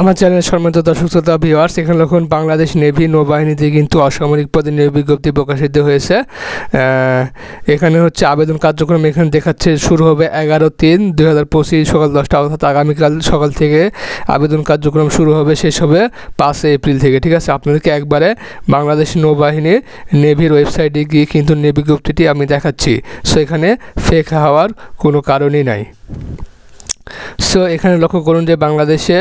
আমার চ্যানেল সম্মানিত দর্শক, শ্রোতা ভিওয়ার্স এখানে লক্ষণ বাংলাদেশ নেভি নৌবাহিনীতে কিন্তু অসামরিক পদে নিয়োগ বিজ্ঞপ্তি প্রকাশিত হয়েছে। এখানে হচ্ছে আবেদন কার্যক্রম এখানে দেখাচ্ছে, শুরু হবে এগারো তিন দুই হাজার পঁচিশ সকাল দশটা অর্থাৎ আগামীকাল সকাল থেকে আবেদন কার্যক্রম শুরু হবে, শেষ হবে পাঁচ এপ্রিল থেকে, ঠিক আছে? আপনাদেরকে একবারে বাংলাদেশ নৌবাহিনী নেভির ওয়েবসাইটে গিয়ে কিন্তু বিজ্ঞপ্তিটি আমি দেখাচ্ছি। সো এখানে ফেক হওয়ার কোনো কারণই নাই। সো এখানে লক্ষ্য করুন যে বাংলাদেশে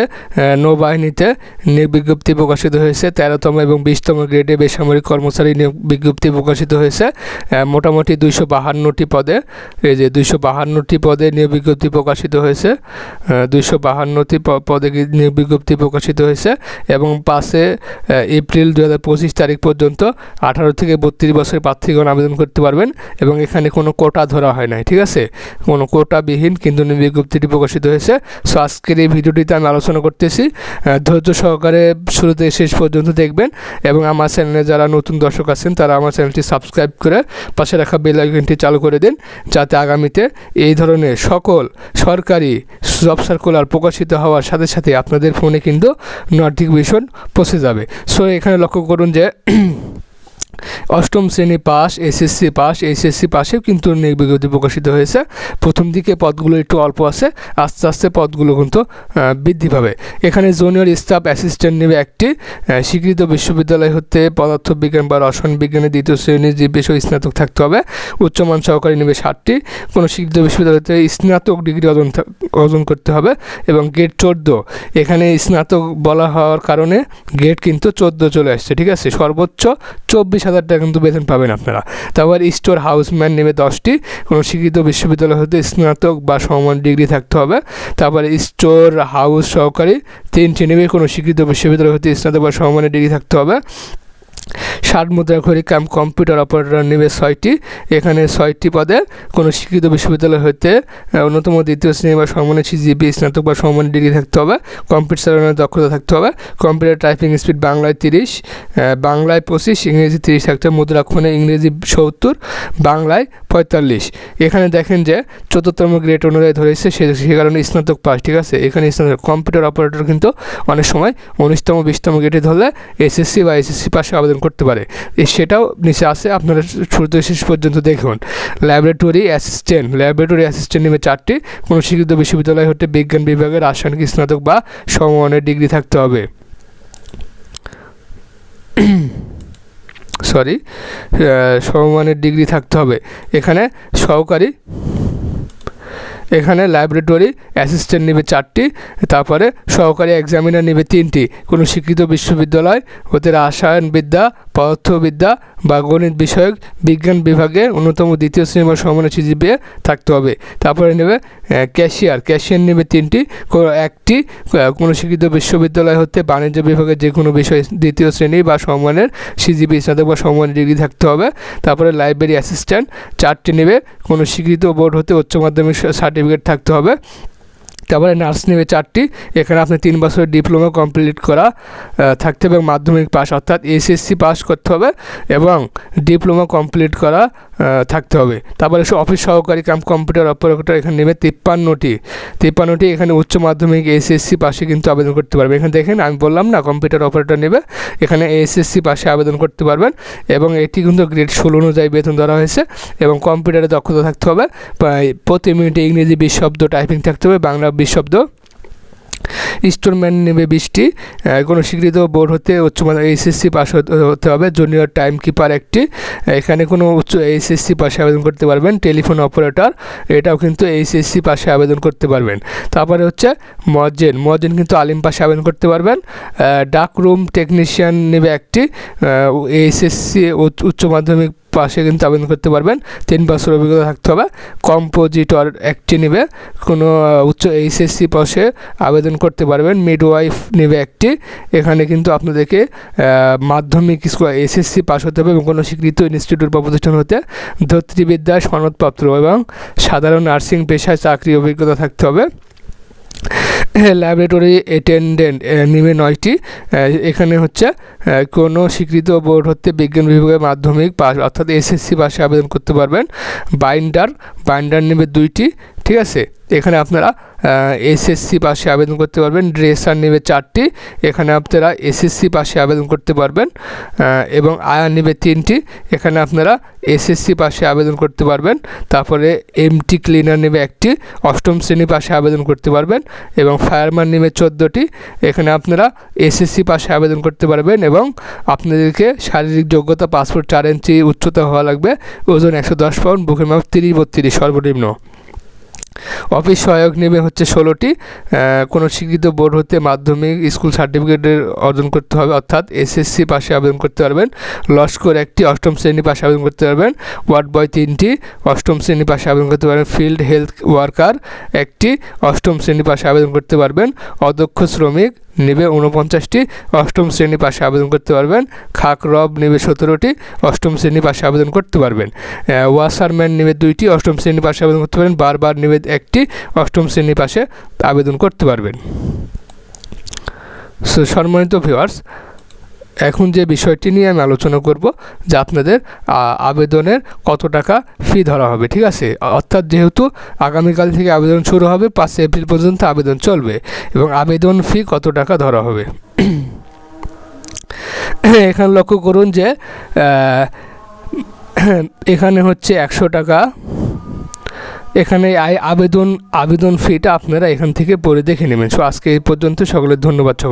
নৌবাহিনীতে নিয়োগ বিজ্ঞপ্তি প্রকাশিত হয়েছে। তেরোতম এবং বিশতম গ্রেডে বেসামরিক কর্মচারী নিয়োগ বিজ্ঞপ্তি প্রকাশিত হয়েছে। মোটামুটি দুইশো বাহান্নটি পদে এই যে দুইশো বাহান্নটি পদে নিয়োগ বিজ্ঞপ্তি প্রকাশিত হয়েছে। দুইশো বাহান্নটি পদে নিয়োগ বিজ্ঞপ্তি প্রকাশিত হয়েছে এবং আহ, এপ্রিল দু হাজার পঁচিশ তারিখ পর্যন্ত আঠারো থেকে বত্রিশ বছরের প্রার্থীগণ আবেদন করতে পারবেন এবং এখানে কোনো কোটা ধরা হয় নাই ঠিক আছে? কোনো কোটাবিহীন কিন্তু নিয়োগ বিজ্ঞপ্তিটি প্রকাশিত হয়েছে। সো আজকের এই ভিডিওটিতে আমি আলোচনা করতেছি ধৈর্য সহকারে শুরু থেকে শেষ পর্যন্ত দেখবেন এবং আমার চ্যানেলে যারা নতুন দর্শক আছেন, তারা আমার চ্যানেলটি সাবস্ক্রাইব করে পাশে রাখা বেল আইকনটি চালু করে দিন, যাতে আগামীতে এই ধরনের সকল সরকারি জব সার্কুলার প্রকাশিত হওয়ার সাথে সাথে আপনাদের ফোনে কিন্তু নোটিফিকেশন পৌঁছে যাবে। সো এখানে লক্ষ্য করুন যে অষ্টম শ্রেণি পাস এসএসসি পাস এইচএসসি পাশেও কিন্তু নিয়োগ বিজ্ঞপ্তি প্রকাশিত হয়েছে। প্রথম দিকে পদগুলো একটু অল্প আছে, আস্তে আস্তে পদগুলো কিন্তু বৃদ্ধি পাবে। এখানে জুনিয়র স্টাফ অ্যাসিস্ট্যান্ট নেবে একটি স্বীকৃত বিশ্ববিদ্যালয় হতে পদার্থবিজ্ঞান বা রসায়ন বিজ্ঞানের দ্বিতীয় শ্রেণির যে বিষয় স্নাতক থাকতে হবে। উচ্চমান সহকারী নেবে ষাটটি। কোনো স্বীকৃত বিশ্ববিদ্যালয় হতে স্নাতক ডিগ্রি অর্জন অর্জন করতে হবে এবং গেট চোদ্দ। এখানে স্নাতক বলা হওয়ার কারণে গেট কিন্তু চোদ্দ চলে আসছে, ঠিক আছে? সর্বোচ্চ চব্বিশ হাজার টাকা কিন্তু বেতন পাবেন আপনারা। তারপর স্টোর হাউসম্যান নেবে দশটি, কোনো স্বীকৃত বিশ্ববিদ্যালয় হতে স্নাতক বা সমান ডিগ্রি থাকতে হবে। তারপরে স্টোর হাউস সহকারী তিনটি নেবে, কোনো স্বীকৃত বিশ্ববিদ্যালয় হতে স্নাতক বা সমমানের ডিগ্রি থাকতে হবে। ষাট মুদ্রা ঘড়ি কাম কম্পিউটার অপারেটর নেবে ছয়টি। এখানে ছয়টি পদে কোনো শিক্ষিত বিশ্ববিদ্যালয় হতে অন্যতম দ্বিতীয় শ্রেণি বা সমমানের সিজিপি স্নাতক বা সমমানের ডিগ্রি থাকতে হবে। কম্পিউটার চালানোর দক্ষতা থাকতে হবে। কম্পিউটার টাইপিং স্পিড বাংলায় তিরিশ বাংলায় পঁচিশ, ইংরেজি তিরিশ থাকতে হবে মুদ্রাক্ষণে ইংরেজি সত্তর, বাংলায় পঁয়তাল্লিশ। এখানে দেখেন যে চতুর্থতম গ্রেড অনুযায়ী ধরেছে, সে সে কারণে স্নাতক পাস, ঠিক আছে? এখানে স্নাতক, কম্পিউটার অপারেটর কিন্তু অনেক সময় উনিশতম, বিশতম গ্রেডে ধরলে এসএসসি বা এসএসসি পাশে আবেদন করতে পারে। সেটাও নিচে আছে, আপনারা শুরু থেকে শেষ পর্যন্ত দেখুন। ল্যাবরেটরি অ্যাসিস্ট্যান্ট ল্যাবরেটরি অ্যাসিস্ট্যান্ট নেবে চারটি। কোনো স্বীকৃত বিশ্ববিদ্যালয় হতে বিজ্ঞান বিভাগের রাসায়নিক স্নাতক বা সমমানের ডিগ্রি থাকতে হবে। সরি সমমানের ডিগ্রি থাকতে হবে। এখানে সহকারী এখানে লাইব্রেটরি অ্যাসিস্ট্যান্ট নেবে চারটি, তারপরে সহকারী এক্সামিনার নেবে তিনটি। কোনো শিক্ষিত বিশ্ববিদ্যালয়, ওদের রাসায়নবিদ্যা পদার্থবিদ্যা বা গণিত বিষয়ক বিজ্ঞান বিভাগে অন্যতম দ্বিতীয় শ্রেণি বা সমানের সিজিপিএ থাকতে হবে। তারপরে নেবে ক্যাশিয়ার। ক্যাশিয়ার নেবে তিনটি। একটি কোনো স্বীকৃত বিশ্ববিদ্যালয় হতে বাণিজ্য বিভাগে যে কোনো বিষয় দ্বিতীয় শ্রেণি বা সম্মানের সিজিপি স্নাতক বা সম্মানের ডিগ্রি থাকতে হবে। তারপরে লাইব্রেরি অ্যাসিস্ট্যান্ট। চারটি নেবে, কোনো স্বীকৃত বোর্ড হতে উচ্চ মাধ্যমিক সার্টিফিকেট থাকতে হবে। তারপরে নার্স নেবে চারটি, এখানে আপনি তিন বছরের ডিপ্লোমা কমপ্লিট করা থাকতে হবে মাধ্যমিক পাস অর্থাৎ এসএসসি পাস করতে হবে এবং ডিপ্লোমা কমপ্লিট করা থাকতে হবে। তারপরে অফিস সহকারী কাম কম্পিউটার অপারেটর, এখানে নেবে তিপ্পান্নটি। তিপ্পান্নটি, এখানে উচ্চ মাধ্যমিক এসএসসি পাশে কিন্তু আবেদন করতে পারবে। এখানে দেখেন, আমি বললাম না, কম্পিউটার অপারেটর নেবে, এখানে এসএসসি পাশে আবেদন করতে পারবেন এবং এটি কিন্তু গ্রেড ষোলো অনুযায়ী বেতন ধরা হয়েছে এবং কম্পিউটারে দক্ষতা থাকতে হবে। প্রতি মিনিটে ইংরেজি বিশ শব্দ টাইপিং থাকতে হবে, বাংলা বিশ শব্দ স্টোরম্যান নেবে আহ, কোনো স্বীকৃত বোর্ড হতে উচ্চ এইচএসসি পাস হতে হবে। জুনিয়র টাইম কিপার একটি। এখানে কোনো উচ্চ এইচএসসি পাশে আবেদন করতে পারবেন। টেলিফোন অপারেটর এটাও কিন্তু এইচএসসি পাশে আবেদন করতে পারবেন। তারপরে হচ্ছে মজেন মজেন কিন্তু আলিম পাশে আবেদন করতে পারবেন। ডাক রুম টেকনিশিয়ান নেবে একটি। এইচএসসি উচ্চ মাধ্যমিক পাশে কিন্তু আবেদন করতে পারবেন। তিন বছর অভিজ্ঞতা থাকতে হবে। কম্পোজিটর একটি নেবে। কোনো উচ্চ এইচএসসি পাশে আবেদন করতে পারবেন। মিডওয়াইফ নেবে একটি। এখানে কিন্তু আপনাদেরকে মাধ্যমিক স্কুল এসএসসি পাস হতে হবে এবং কোনো স্বীকৃত ইনস্টিটিউট বা প্রতিষ্ঠান হতে ধর্তৃবিদ্যায় সনদপত্র এবং সাধারণ নার্সিং পেশায় চাকরি অভিজ্ঞতা থাকতে হবে। ল্যাবরেটরি অ্যাটেন্ডেন্ট নিবে নয়টি। এখানে হচ্ছে কোনো স্বীকৃত বোর্ড হতে বিজ্ঞান বিভাগের মাধ্যমিক পাস, অর্থাৎ এসএসসি পাশে আবেদন করতে পারবেন। বাইন্ডার বাইন্ডার নেবে দুইটি, ঠিক আছে? এখানে আপনারা এসএসসি পাশে আবেদন করতে পারবেন। ড্রেসার নেবে চারটি। এখানে আপনারা এসএসসি পাশে আবেদন করতে পারবেন এবং আয়ার নেবে তিনটি। এখানে আপনারা এসএসসি পাশে আবেদন করতে পারবেন। তারপরে এমটি ক্লিনার নেবে একটি। অষ্টম শ্রেণি পাশে আবেদন করতে পারবেন, এবং ফায়ারম্যান নেবে চোদ্দোটি। এখানে আপনারা এসএসসি পাশে আবেদন করতে পারবেন, এবং আপনাদেরকে শারীরিক যোগ্যতা, পাসপোর্ট চার ইঞ্চি উচ্চতা হওয়া লাগবে। ওজন একশো দশ পাউন্ড, বুকের মাপ তিরিশ বত্রিশ, সর্বনিম্ন। অফিস সহায়ক নেবে হচ্ছে ষোলোটি কোনো স্বীকৃত বোর্ড হতে মাধ্যমিক স্কুল সার্টিফিকেটের অর্জন করতে হবে, অর্থাৎ এসএসসি পাশে আবেদন করতে পারবেন। লস্কর একটি অষ্টম শ্রেণি পাশে আবেদন করতে পারবেন। ওয়ার্ড বয় তিনটি, অষ্টম শ্রেণি পাশে আবেদন করতে পারবেন। ফিল্ড হেলথ ওয়ার্কার একটি, অষ্টম শ্রেণি পাশে আবেদন করতে পারবেন। অদক্ষ শ্রমিক নেবে উনপঞ্চাশটি অষ্টম শ্রেণি পাশে আবেদন করতে পারবেন। খাক রব নেবে সতেরোটি, অষ্টম শ্রেণি পাশে আবেদন করতে পারবেন। ওয়াসারম্যান নেবে দুইটি, অষ্টম শ্রেণি পাশে আবেদন করতে পারবেন। বারবার নেবে একটি, অষ্টম শ্রেণি পাশে আবেদন করতে পারবেন। সম্মানিত ভিউয়ার্স এখন যে বিষয়টি নিয়ে আমি আলোচনা করব, যে আপনাদের আবেদনের কত টাকা ফি ধরা হবে, ঠিক আছে? অর্থাৎ যেহেতু আগামীকাল থেকে আবেদন শুরু হবে পাঁচই এপ্রিল পর্যন্ত আবেদন চলবে এবং আবেদন ফি কত টাকা ধরা হবে? এখানে লক্ষ্য করুন যে এখানে হচ্ছে একশো টাকা। এখানে আবেদন আবেদন ফিটা আপনারা এখান থেকে পড়ে দেখে নেবেন। সো আজকে এই পর্যন্ত, সকলের ধন্যবাদ সকল